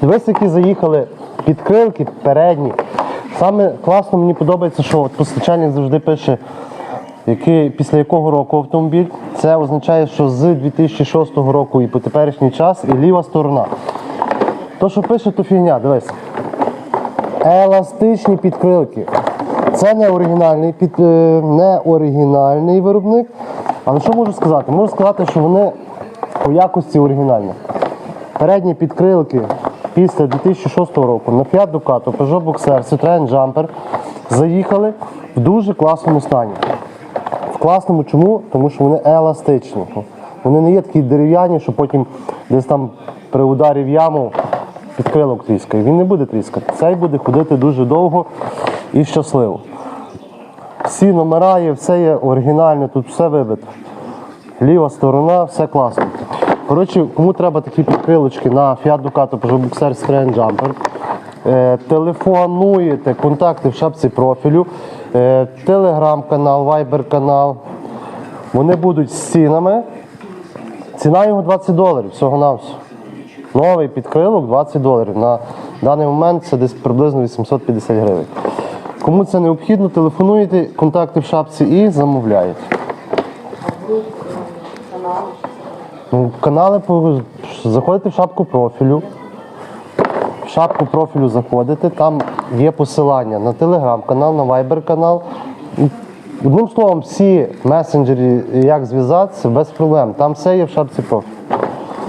Дивись, які заїхали підкрилки передні. Саме класно мені подобається, що от постачальник завжди пише, який, після якого року автомобіль. Це означає, що з 2006 року і по теперішній час і ліва сторона. То, що пише, то фігня, дивись. Еластичні підкрилки. Це не оригінальний, під, е, не оригінальний виробник. Але що можу сказати? Можу сказати, що вони по якості оригінальні. Передні підкрилки після 2006 року на Fiat Ducato, Peugeot Boxer, Citroen Jumper заїхали в дуже класному стані. В класному чому? Тому що вони еластичні. Вони не є такі дерев'яні, що потім десь там при ударі в яму підкрилок тріскає. Він не буде тріскати. Цей буде ходити дуже довго і щасливо. Всі номера є, все є оригінальне, тут все вибито. Ліва сторона, все класно. Коротше, кому треба такі підкрилочки на Fiat Ducato, Peugeot Boxer, Citroen Jumper, е, телефонуєте, контакти в шапці профілю, е, телеграм-канал, вайбер-канал. Вони будуть з цінами. Ціна його 20 доларів, всього на все. Новий підкрилок 20 доларів. На даний момент це десь приблизно 850 гривень. Кому це необхідно, телефонуєте, контакти в шапці і замовляєте. Ну, канали заходите в шапку профілю. В шапку профілю заходите, там є посилання на телеграм-канал, на вайбер-канал. Одним словом, всі месенджері, як зв'язатися, без проблем. Там все є в шапці профілю.